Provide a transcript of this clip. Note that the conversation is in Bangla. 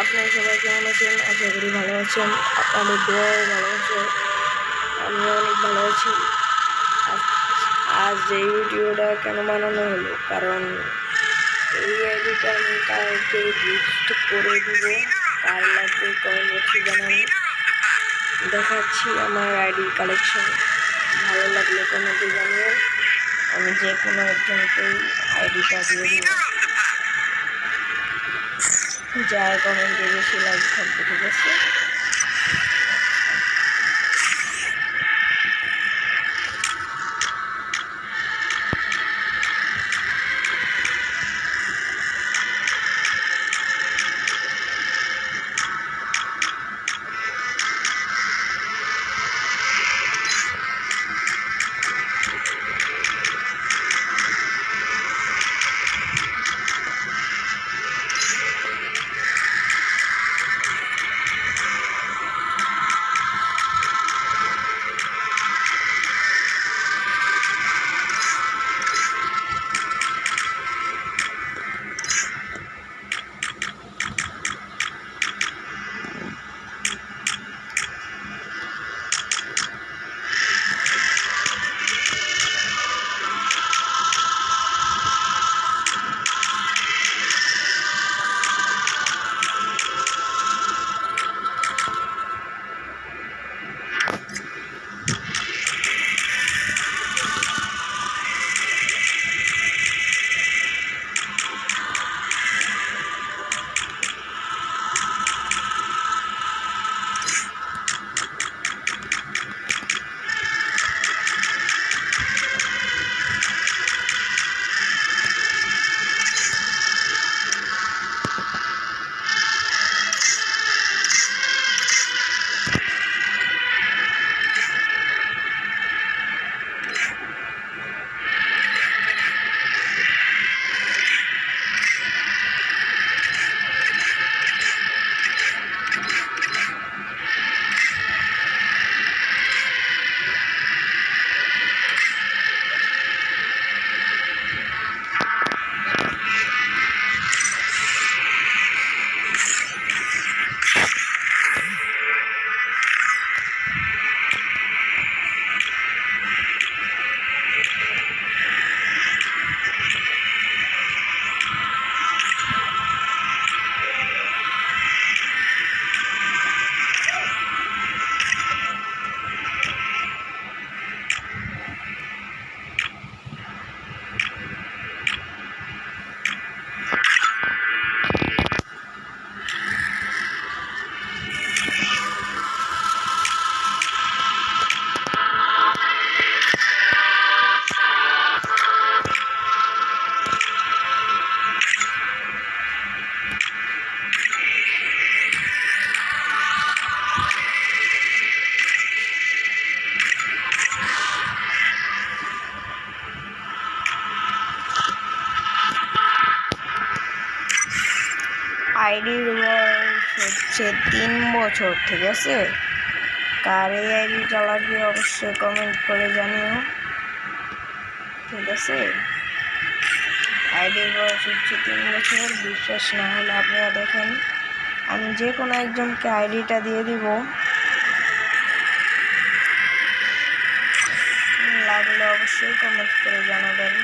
আপনারা সবাই কেমন আছেন? আশা করি ভালো আছেন। আপনাদের দোয়াও ভালো আছে। আমি অনেক ভালো আছি। আজ- এই ভিডিওটা কেন বানানো হলো? কারণ এই আইডিটা আমি কাউকে গিফট করে দিব। কার লাগবে কমেন্ট বক্সে জানাব দেখাচ্ছি আমার আইডি কালেকশন ভালো লাগলে কমেন্টে জানিয়ে আমি যে কোনো একজনকে আইডিটা দিয়ে দিব। যার কমেন্টে বেশি লাইক থাকবে ঠিক আছে? আইডির বয়স হচ্ছে তিন বছর ঠিক আছে? কার এই আইডিটা লাগবে অবশ্যই কমেন্ট করে জানিও। ঠিক আছে? আইডির বয়স হচ্ছে তিন বছর, বিশ্বাস না হলে আপনারা দেখেন। আমি যে কোনো একজনকে আইডিটা দিয়ে দিব। লাগলে অবশ্যই কমেন্ট করে জানাবেন।